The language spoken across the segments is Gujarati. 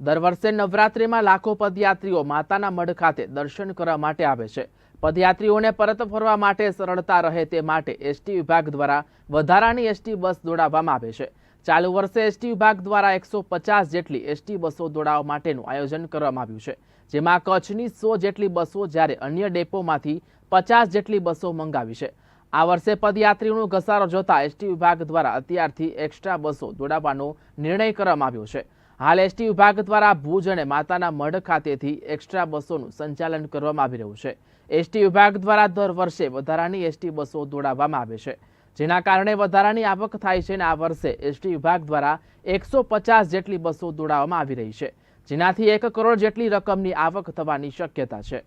દર વર્ષે નવરાત્રિમાં લાખો પદયાત્રીઓ માતાના મઢ ખાતે દર્શન કરવા માટે આવે છે. પદયાત્રીઓને પરત ફરવા માટે સરળતા રહે તે માટે એસટી વિભાગ દ્વારા વધારાની એસટી બસ દોડાવવામાં આવે છે. ચાલુ વર્ષે એસટી વિભાગ દ્વારા એકસો પચાસ જેટલી એસટી બસો દોડાવવા માટેનું આયોજન કરવામાં આવ્યું છે. જેમાં કચ્છની સો જેટલી બસો જ્યારે અન્ય ડેપોમાંથી પચાસ જેટલી બસો મંગાવી છે. આ વર્ષે પદયાત્રીઓનો ઘસારો જોતા એસટી વિભાગ દ્વારા અત્યારથી એક્સ્ટ્રા બસો દોડાવવાનો નિર્ણય કરવામાં આવ્યો છે. હાલ એસટી વિભાગ દ્વારા ભુજ અને માતાના મઢ ખાતેથી એક્સ્ટ્રા બસોનું સંચાલન કરવામાં આવી રહ્યું છે. એસટી વિભાગ દ્વારા દર વર્ષે વધારાની એસટી બસો દોડાવવામાં આવે છે. જેના કારણે વધારાની આવક થાય છે અને આ વર્ષે એસટી વિભાગ દ્વારા એકસો જેટલી બસો દોડાવવામાં આવી રહી છે. જેનાથી એક કરોડ જેટલી રકમની આવક થવાની શક્યતા છે.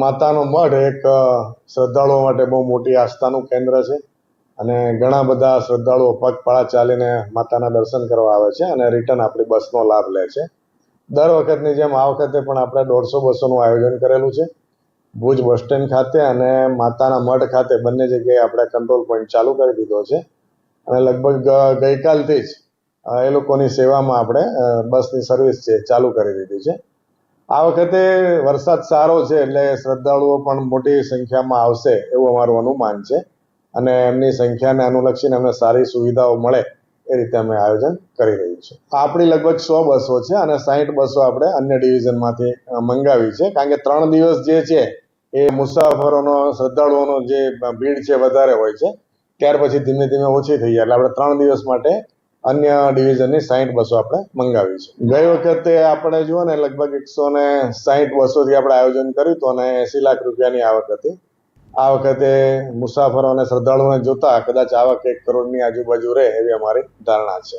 માતાનો મઢ એક શ્રદ્ધાળુઓ માટે બહુ મોટી આસ્થાનું કેન્દ્ર છે. અને ઘણા બધા શ્રદ્ધાળુઓ પગપાળા ચાલીને માતાના દર્શન કરવા આવે છે અને રિટર્ન આપણી બસનો લાભ લે છે. દર વખતની જેમ આ વખતે પણ આપણે દોઢસો બસોનું આયોજન કરેલું છે. ભુજ બસ સ્ટેન્ડ ખાતે અને માતાના મઢ ખાતે બંને જગ્યાએ આપણે કંટ્રોલ પોઈન્ટ ચાલુ કરી દીધો છે. અને લગભગ ગઈકાલથી જ એ લોકોની સેવામાં આપણે બસની સર્વિસ છે, ચાલુ કરી દીધી છે. આ વખતે વરસાદ સારો છે એટલે શ્રદ્ધાળુઓ પણ મોટી સંખ્યામાં આવશે એવું અમારું અનુમાન છે. અને એમની સંખ્યાને અનુલક્ષીને અમને સારી સુવિધાઓ મળે એ રીતે અમે આયોજન કરી રહ્યું છે. આપણી લગભગ સો બસો છે અને સાહીઠ બસો આપણે અન્ય ડિવિઝનમાંથી મંગાવી છે. કારણ કે ત્રણ દિવસ જે છે એ મુસાફરોનો, શ્રદ્ધાળુઓનો જે ભીડ છે વધારે હોય છે, ત્યાર પછી ધીમે ધીમે ઓછી થઈ જાય. એટલે આપણે ત્રણ દિવસ માટે અન્ય ડિવિઝનની સાહીઠ બસો આપણે મંગાવી છે. ગઈ વખતે આપણે જુઓ ને, લગભગ એકસો ને સાહીઠ બસોથી આપણે આયોજન કર્યું હતું અને એસી લાખ રૂપિયાની આવક હતી આ વખતે મુસાફરો અને શ્રદ્ધાળુઓને જોતા કદાચ આવક એક કરોડની આજુબાજુ રહે એવી અમારી ધારણા છે.